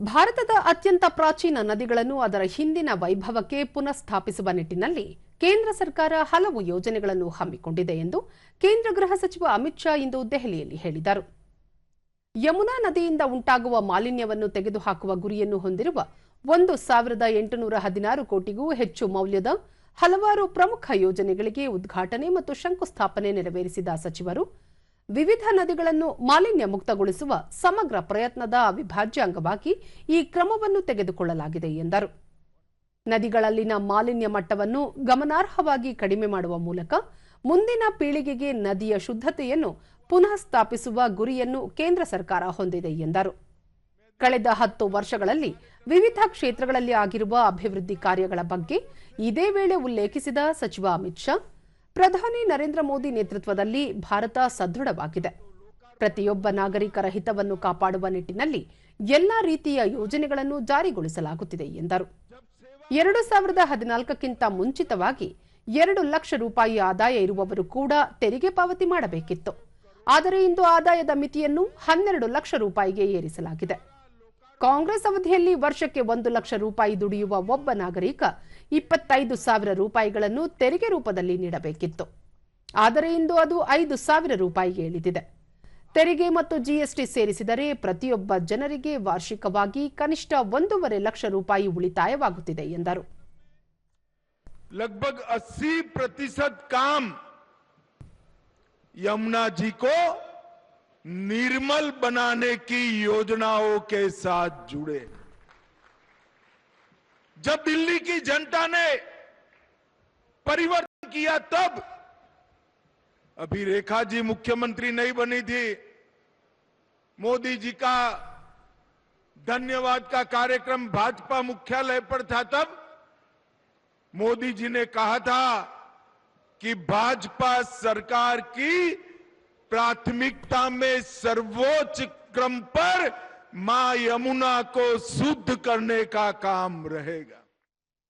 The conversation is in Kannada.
ಭಾರತದ ಅತ್ಯಂತ ಪ್ರಾಚೀನ ನದಿಗಳನ್ನು ಅದರ ಹಿಂದಿನ ವೈಭವಕ್ಕೆ ಪುನಃಸ್ಥಾಪಿಸುವ ನಿಟ್ಟಿನಲ್ಲಿ ಕೇಂದ್ರ ಸರ್ಕಾರ ಹಲವು ಯೋಜನೆಗಳನ್ನು ಹಮ್ಮಿಕೊಂಡಿದೆ ಎಂದು ಕೇಂದ್ರ ಗೃಹ ಸಚಿವ ಅಮಿತ್ ಶಾ ಇಂದು ದೆಹಲಿಯಲ್ಲಿ ಹೇಳಿದರು. ಯಮುನಾ ನದಿಯಿಂದ ಉಂಟಾಗುವ ಮಾಲಿನ್ಯವನ್ನು ತೆಗೆದುಹಾಕುವ ಗುರಿಯನ್ನು ಹೊಂದಿರುವ ಒಂದು ಸಾವಿರದ ಎಂಟುನೂರ ಹದಿನಾರು ಕೋಟಿಗೂ ಹೆಚ್ಚು ಮೌಲ್ಯದ ಹಲವಾರು ಪ್ರಮುಖ ಯೋಜನೆಗಳಿಗೆ ಉದ್ಘಾಟನೆ ಮತ್ತು ಶಂಕುಸ್ಥಾಪನೆ ನೆರವೇರಿಸಿದ ಸಚಿವರು ವಿವಿಧ ನದಿಗಳನ್ನು ಮಾಲಿನ್ಯ ಮುಕ್ತಗೊಳಿಸುವ ಸಮಗ್ರ ಪ್ರಯತ್ನದ ಅವಿಭಾಜ್ಯ ಅಂಗವಾಗಿ ಈ ಕ್ರಮವನ್ನು ತೆಗೆದುಕೊಳ್ಳಲಾಗಿದೆ ಎಂದರು. ನದಿಗಳಲ್ಲಿನ ಮಾಲಿನ್ಯ ಮಟ್ಟವನ್ನು ಗಮನಾರ್ಹವಾಗಿ ಕಡಿಮೆ ಮಾಡುವ ಮೂಲಕ ಮುಂದಿನ ಪೀಳಿಗೆಗೆ ನದಿಯ ಶುದ್ಧತೆಯನ್ನು ಪುನಃ ಸ್ಥಾಪಿಸುವ ಗುರಿಯನ್ನು ಕೇಂದ್ರ ಸರ್ಕಾರ ಹೊಂದಿದೆ ಎಂದರು. ಕಳೆದ ಹತ್ತು ವರ್ಷಗಳಲ್ಲಿ ವಿವಿಧ ಕ್ಷೇತ್ರಗಳಲ್ಲಿ ಆಗಿರುವ ಅಭಿವೃದ್ಧಿ ಕಾರ್ಯಗಳ ಬಗ್ಗೆ ಇದೇ ವೇಳೆ ಉಲ್ಲೇಖಿಸಿದ ಸಚಿವ ಅಮಿತ್ ಶಾ ಪ್ರಧಾನಿ ನರೇಂದ್ರ ಮೋದಿ ನೇತೃತ್ವದಲ್ಲಿ ಭಾರತ ಸದೃಢವಾಗಿದೆ. ಪ್ರತಿಯೊಬ್ಬ ನಾಗರಿಕರ ಹಿತವನ್ನು ಕಾಪಾಡುವ ನಿಟ್ಟಿನಲ್ಲಿ ಎಲ್ಲಾ ರೀತಿಯ ಯೋಜನೆಗಳನ್ನು ಜಾರಿಗೊಳಿಸಲಾಗುತ್ತಿದೆ ಎಂದರು. ಎರಡು ಸಾವಿರದ ಹದಿನಾಲ್ಕಕ್ಕಿಂತ ಮುಂಚಿತವಾಗಿ ಎರಡು ಲಕ್ಷ ರೂಪಾಯಿ ಆದಾಯ ಇರುವವರು ಕೂಡ ತೆರಿಗೆ ಪಾವತಿ ಮಾಡಬೇಕಿತ್ತು. ಆದರೆ ಇಂದು ಆದಾಯದ ಮಿತಿಯನ್ನು ಹನ್ನೆರಡು ಲಕ್ಷ ರೂಪಾಯಿಗೆ ಏರಿಸಲಾಗಿದೆ. ಕಾಂಗ್ರೆಸ್ ಅವಧಿಯಲ್ಲಿ ವರ್ಷಕ್ಕೆ ಒಂದು ಲಕ್ಷ ರೂಪಾಯಿ ದುಡಿಯುವ ಒಬ್ಬ ನಾಗರಿಕ ಇಪ್ಪತ್ತೈದು ಸಾವಿರ ರೂಪಾಯಿಗಳನ್ನು ತೆರಿಗೆ ರೂಪದಲ್ಲಿ ನೀಡಬೇಕಿತ್ತು ಆದರೆ ಇಂದು ಅದು ಐದು ಸಾವಿರ ರೂಪಾಯಿಗೆ ಇಳಿದಿದೆ ತೆರಿಗೆ ಮತ್ತು ಜಿಎಸ್ಟಿ ಸೇರಿಸಿದರೆ ಪ್ರತಿಯೊಬ್ಬ ಜನರಿಗೆ ವಾರ್ಷಿಕವಾಗಿ ಕನಿಷ್ಠ ಒಂದೂವರೆ ಲಕ್ಷ ರೂಪಾಯಿ ಉಳಿತಾಯವಾಗುತ್ತಿದೆ ಎಂದರು लगभग 80 प्रतिशत काम यमुना जी को निर्मल बनाने की योजनाओं के साथ जुड़े। जब दिल्ली की जनता ने परिवर्तन किया तब अभी रेखा जी मुख्यमंत्री नहीं बनी थी। मोदी जी का धन्यवाद का कार्यक्रम भाजपा मुख्यालय पर था तब मोदी जी ने कहा था कि भाजपा सरकार की प्राथमिकता में सर्वोच्च क्रम पर माँ यमुना को शुद्ध करने का काम रहेगा।